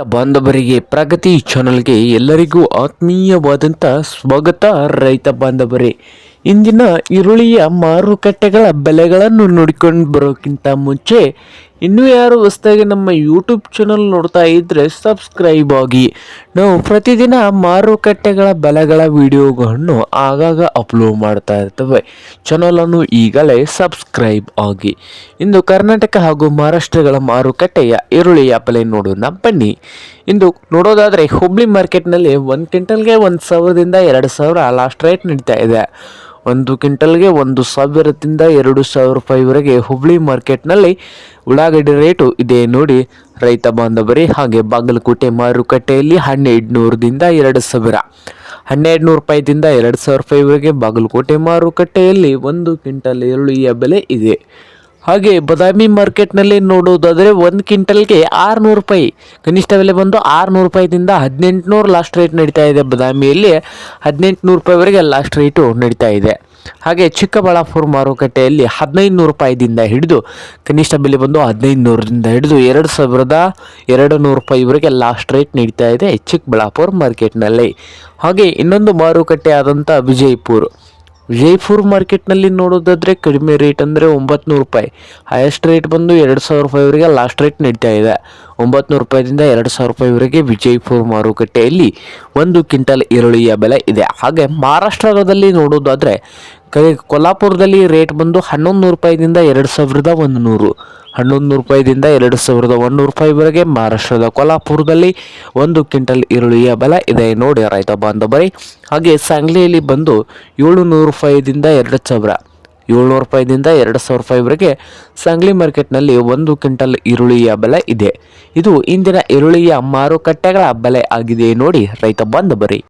ಬಾಂಧವರಿಗೆ ಪ್ರಗತಿ ಚಾನಲ್ಗೆ ಎಲ್ಲರಿಗೂ ಆತ್ಮೀಯವಾದಂಥ ಸ್ವಾಗತ, ರೈತ ಬಾಂಧವರೇ. ಇಂದಿನ ಈರುಳ್ಳಿಯ ಮಾರುಕಟ್ಟೆಗಳ ಬೆಲೆಗಳನ್ನು ನೋಡಿಕೊಂಡು ಬರೋಕ್ಕಿಂತ ಮುಂಚೆ ಇನ್ನೂ ಯಾರು ಹೊಸದಾಗಿ ನಮ್ಮ ಯೂಟ್ಯೂಬ್ ಚಾನಲ್ ನೋಡ್ತಾ ಇದ್ದರೆ ಸಬ್ಸ್ಕ್ರೈಬ್ ಆಗಿ. ನಾವು ಪ್ರತಿದಿನ ಮಾರುಕಟ್ಟೆಗಳ ಬೆಲೆಗಳ ವಿಡಿಯೋಗಳನ್ನು ಆಗಾಗ ಅಪ್ಲೋಡ್ ಮಾಡ್ತಾ ಇರ್ತವೆ. ಚಾನಲನ್ನು ಈಗಲೇ ಸಬ್ಸ್ಕ್ರೈಬ್ ಆಗಿ. ಇಂದು ಕರ್ನಾಟಕ ಹಾಗೂ ಮಹಾರಾಷ್ಟ್ರಗಳ ಮಾರುಕಟ್ಟೆಯ ಈರುಳ್ಳಿಯ ಬೆಲೆ ನೋಡೋಣ ಬನ್ನಿ. ಇಂದು ನೋಡೋದಾದರೆ ಹುಬ್ಳಿ ಮಾರ್ಕೆಟ್ನಲ್ಲಿ ಒಂದು ಕ್ವಿಂಟಲ್ಗೆ ಒಂದು ಸಾವಿರದಿಂದ ಎರಡು ಸಾವಿರ ಲಾಸ್ಟ್ ರೇಟ್ ನಡೀತಾ ಇದೆ. ಒಂದು ಕ್ವಿಂಟಲ್ಗೆ ಒಂದು ಸಾವಿರದಿಂದ ಎರಡು ಸಾವಿರ ರೂಪಾಯಿವರೆಗೆ ಹುಬ್ಳಿ ಮಾರ್ಕೆಟ್ನಲ್ಲಿ ಉಳ್ಳಾಗಡ್ಡಿ ರೇಟು ಇದೆ ನೋಡಿ. ರೈತ ಬಾಂಧವರೇ, ಹಾಗೆ ಬಾಗಲಕೋಟೆ ಮಾರುಕಟ್ಟೆಯಲ್ಲಿ ಹನ್ನೆರಡು ನೂರದಿಂದ ಎರಡು ಸಾವಿರ. ಹನ್ನೆರಡು ನೂರು ರೂಪಾಯಿದಿಂದ ಎರಡು ಸಾವಿರ ರೂಪಾಯಿವರೆಗೆ ಬಾಗಲಕೋಟೆ ಮಾರುಕಟ್ಟೆಯಲ್ಲಿ ಒಂದು ಕ್ವಿಂಟಲ್ ಈರುಳ್ಳಿಯ ಬೆಲೆ ಇದೆ. ಹಾಗೆ ಬದಾಮಿ ಮಾರ್ಕೆಟ್ನಲ್ಲಿ ನೋಡೋದಾದರೆ ಒಂದು ಕ್ವಿಂಟಲ್ಗೆ ಆರುನೂರು ರೂಪಾಯಿ. ಕನಿಷ್ಠ ಬೆಲೆ ಬಂದು ಆರುನೂರು ರೂಪಾಯಿದಿಂದ ಹದಿನೆಂಟುನೂರು ಲಾಸ್ಟ್ ರೇಟ್ ನಡೀತಾ ಇದೆ ಬದಾಮಿಯಲ್ಲಿ. ಹದಿನೆಂಟುನೂರು ರೂಪಾಯಿವರೆಗೆ ಲಾಸ್ಟ್ ರೇಟು ನಡೀತಾ ಇದೆ. ಹಾಗೆ ಚಿಕ್ಕಬಳ್ಳಾಪುರ ಮಾರುಕಟ್ಟೆಯಲ್ಲಿ ಹದಿನೈದು ನೂರು ರೂಪಾಯಿದಿಂದ ಹಿಡಿದು, ಕನಿಷ್ಠ ಬೆಲೆ ಬಂದು ಹದಿನೈದು ನೂರರಿಂದ ಹಿಡಿದು ಎರಡು ಸಾವಿರದ ಎರಡು ನೂರು ರೂಪಾಯಿವರೆಗೆ ಲಾಸ್ಟ್ ರೇಟ್ ನಡೀತಾ ಇದೆ ಚಿಕ್ಕಬಳ್ಳಾಪುರ ಮಾರ್ಕೆಟ್ನಲ್ಲಿ. ಹಾಗೆ ಇನ್ನೊಂದು ಮಾರುಕಟ್ಟೆ ಆದಂಥ ವಿಜಯಪುರ. ವಿಜಯಪುರ ಮಾರ್ಕೆಟ್ನಲ್ಲಿ ನೋಡೋದಾದರೆ ಕಡಿಮೆ ರೇಟ್ ಅಂದರೆ ಒಂಬತ್ನೂರು ರೂಪಾಯಿ. ಹೈಯೆಸ್ಟ್ ರೇಟ್ ಬಂದು ಎರಡು ಸಾವಿರ ರೂಪಾಯಿವರೆಗೆ ಲಾಸ್ಟ್ ರೇಟ್ ನಡೀತಾ ಇದೆ. ಒಂಬತ್ತು ರೂಪಾಯಿಂದ ರೂಪಾಯಿದಿಂದ ಎರಡು ಸಾವಿರ ರೂಪಾಯಿವರೆಗೆ ವಿಜಯಪುರ ಮಾರುಕಟ್ಟೆಯಲ್ಲಿ ಒಂದು ಕ್ವಿಂಟಲ್ ಈರುಳ್ಳಿಯ ಬೆಲೆ ಇದೆ. ಹಾಗೆ ಮಹಾರಾಷ್ಟ್ರದಲ್ಲಿ ನೋಡೋದಾದರೆ ಕೊಲ್ಲಾಪುರದಲ್ಲಿ ರೇಟ್ ಬಂದು ಹನ್ನೊಂದು ನೂರು ರೂಪಾಯಿದಿಂದ ಎರಡು ಸಾವಿರದ ಒಂದು ನೂರು ಹನ್ನೊಂದು ನೂರು ರೂಪಾಯಿದಿಂದ ಎರಡು ಸಾವಿರದ ಒಂದು ರೂಪಾಯಿವರೆಗೆ ಮಹಾರಾಷ್ಟ್ರದ ಕೊಲ್ಲಾಪುರದಲ್ಲಿ ಒಂದು ಕ್ವಿಂಟಲ್ ಈರುಳ್ಳಿಯ ಬೆಲೆ ಇದೆ. ನೋಡಿ ರೈತ ಬಾಂಧವರೇ, ಹಾಗೆ ಸಾಂಗ್ಲಿಯಲ್ಲಿ ಬಂದು ಏಳು ನೂರು ರೂಪಾಯಿದಿಂದ ಎರಡು ಸಾವಿರ, ಏಳ್ನೂರು ರೂಪಾಯಿದಿಂದ ಎರಡು ಸಾವಿರ ರೂಪಾಯಿವರೆಗೆ ಸಾಂಗ್ಲಿ ಮಾರ್ಕೆಟ್ನಲ್ಲಿ ಒಂದು ಕ್ವಿಂಟಲ್ ಈರುಳ್ಳಿಯ ಬೆಲೆ ಇದೆ. ಇದು ಇಂದಿನ ಈರುಳ್ಳಿಯ ಮಾರುಕಟ್ಟೆಗಳ ಬೆಲೆ ಆಗಿದೆ. ನೋಡಿ ರೈತ ಬಾಂಧವರೇ.